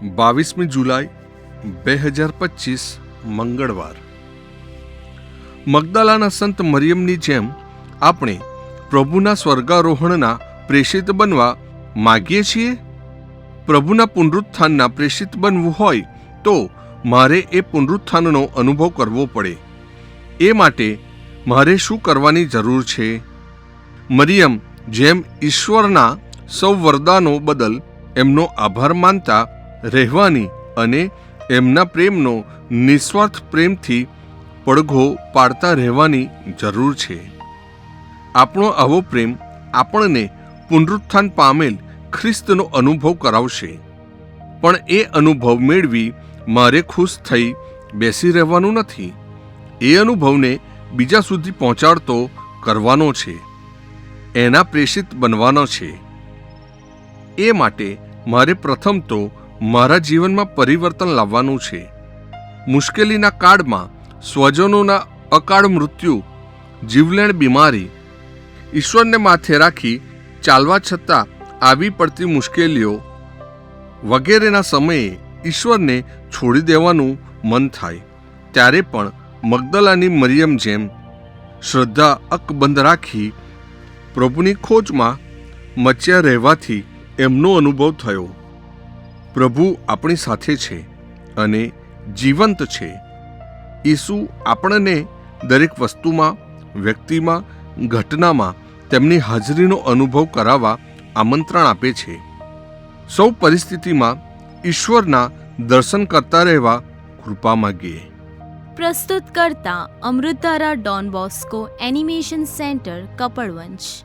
બાવીસમી જુલાઈ બે હજાર પચીસ મંગળવાર મગદાલાના સંત મરિયમની જેમ આપણે પ્રભુના સ્વર્ગારોહણના પ્રેષિત બનવા માગીએ છીએ પ્રભુના પુનરુત્થાનના પ્રેષિત બનવું હોય તો મારે એ પુનરુત્થાનનો અનુભવ કરવો પડે એ માટે મારે શું કરવાની જરૂર છે મરિયમ જેમ ઈશ્વરના સૌ વરદાનો બદલ એમનો આભાર માનતા રહેવાની અને એમના પ્રેમનો નિસ્વાર્થ પ્રેમથી પડઘો પાડતા રહેવાની જરૂર છે. આપણો આવો પ્રેમ આપણને પુનરુત્થાન પામેલ ખ્રિસ્તનો અનુભવ કરાવશે. પણ એ અનુભવ મેળવી મારે ખુશ થઈ બેસી રહેવાનું નથી. એ અનુભવને બીજા સુધી પહોંચાડતો કરવાનો છે. એના પ્રેષિત બનવાનો છે. એ માટે મારે પ્રથમ તો મારા જીવનમાં પરિવર્તન લાવવાનું છે. મુશ્કેલીના કાળમાં સ્વજનોના અકાળ મૃત્યુ, જીવલેણ બીમારી, ઈશ્વરને માથે રાખી ચાલવા છતાં આવી પડતી મુશ્કેલીઓ વગેરેના સમયે ઈશ્વરને છોડી દેવાનું મન થાય. ત્યારે પણ મગદલાની મરિયમ જેમ શ્રદ્ધા અકબંધ રાખી પ્રભુની ખોજમાં મચ્યા રહેવાથી એમનો અનુભવ થયો. પ્રભુ આપણી સાથે છે અને જીવંત છે. ઈસુ આપણને દરેક વસ્તુમાં, વ્યક્તિમાં, ઘટનામાં તેમની હાજરીનો અનુભવ કરાવવા આમંત્રણ આપે છે. સૌ પરિસ્થિતિમાં ઈશ્વરના દર્શન કરતા રહેવા કૃપા માગીએ. પ્રસ્તુત કરતા Amritdhara Don Bosco animation centre Kapadvanj